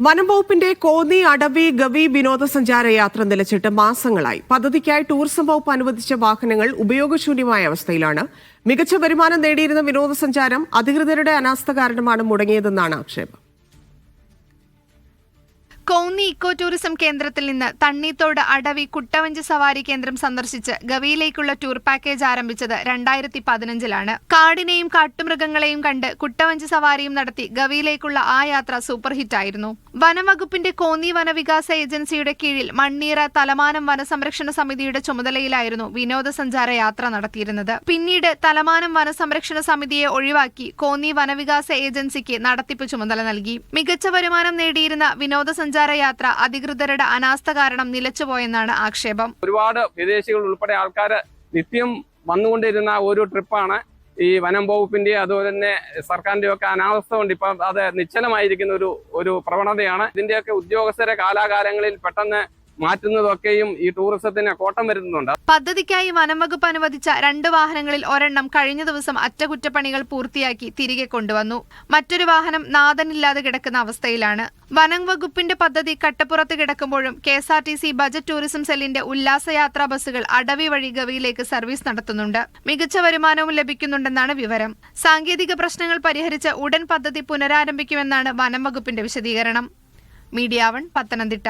വനം വകുപ്പിന്റെ കോന്നി അടവി ഗവി വിനോദസഞ്ചാര യാത്ര നിലച്ചിട്ട് മാസങ്ങളായി. പദ്ധതിക്കായി ടൂറിസം വകുപ്പ് അനുവദിച്ച വാഹനങ്ങൾ ഉപയോഗശൂന്യമായ അവസ്ഥയിലാണ്. മികച്ച വരുമാനം നേടിയിരുന്ന വിനോദസഞ്ചാരം അധികൃതരുടെ അനാസ്ഥ കാരണമാണ് മുടങ്ങിയതെന്നാണ് ആക്ഷേപം. കോന്നി ഇക്കോ ടൂറിസം കേന്ദ്രത്തിൽ നിന്ന് തണ്ണീത്തോട് അടവി കുട്ടവഞ്ച് സവാരി കേന്ദ്രം സന്ദർശിച്ച് ഗവിയിലേക്കുള്ള ടൂർ പാക്കേജ് ആരംഭിച്ചത് രണ്ടായിരത്തി പതിനഞ്ചിലാണ് കാടിനെയും കാട്ടുമൃഗങ്ങളെയും കണ്ട് കുട്ടവഞ്ച് സവാരിയും നടത്തി ഗവിയിലേക്കുള്ള ആ യാത്ര സൂപ്പർ ഹിറ്റായിരുന്നു വനംവകുപ്പിന്റെ കോന്നി വനവികാസ ഏജൻസിയുടെ കീഴിൽ മണ്ണീറ തലമാനം വനസംരക്ഷണ സമിതിയുടെ ചുമതലയിലായിരുന്നു വിനോദസഞ്ചാര യാത്ര നടത്തിയിരുന്നത്. പിന്നീട് തലമാനം വനസംരക്ഷണ സമിതിയെ ഒഴിവാക്കി കോന്നി വനവികാസ ഏജൻസിക്ക് നടത്തിപ്പ് ചുമതല നൽകി. മികച്ച വരുമാനം നേടിയിരുന്ന വിനോദസഞ്ചാര യാത്ര അധികൃതരുടെ അനാസ്ഥ കാരണം നിലച്ചുപോയെന്നാണ് ആക്ഷേപം. ഒരുപാട് വിദേശികൾ ഉൾപ്പെടെ ആൾക്കാർ നിത്യം വന്നുകൊണ്ടിരുന്ന ഒരു ട്രിപ്പാണ് ഈ വനം വകുപ്പിന്റെ അതുപോലെ തന്നെ സർക്കാരിന്റെ ഒക്കെ അനാവസ്ഥ കൊണ്ട് ഇപ്പം അത് നിശ്ചലമായിരിക്കുന്ന ഒരു ഒരു പ്രവണതയാണ്. ഇതിന്റെയൊക്കെ ഉദ്യോഗസ്ഥരെ കാലാകാലങ്ങളിൽ പെട്ടെന്ന് മാറ്റുന്നതൊക്കെയും ഈ ടൂറിസത്തിന് കോട്ടം വരുന്നുണ്ട് പദ്ധതിക്കായി വനംവകുപ്പ് അനുവദിച്ച രണ്ട് വാഹനങ്ങളിൽ ഒരെണ്ണം കഴിഞ്ഞ ദിവസം അറ്റകുറ്റപ്പണികൾ പൂർത്തിയാക്കി തിരികെ കൊണ്ടുവന്നു. മറ്റൊരു വാഹനം നാഥനില്ലാതെ കിടക്കുന്ന അവസ്ഥയിലാണ്. വനം വകുപ്പിന്റെ പദ്ധതി കട്ടപ്പുറത്ത് കിടക്കുമ്പോഴും K S R T C budget tourism സെല്ലിന്റെ ഉല്ലാസയാത്രാ ബസ്സുകൾ അടവി വഴി ഗവിയിലേക്ക് സർവീസ് നടത്തുന്നുണ്ട്. മികച്ച വരുമാനവും ലഭിക്കുന്നുണ്ടെന്നാണ് വിവരം. സാങ്കേതിക പ്രശ്നങ്ങൾ പരിഹരിച്ച് ഉടൻ പദ്ധതി പുനരാരംഭിക്കുമെന്നാണ് വനം വകുപ്പിന്റെ വിശദീകരണം മീഡിയാവൺ പത്തനംതിട്ട.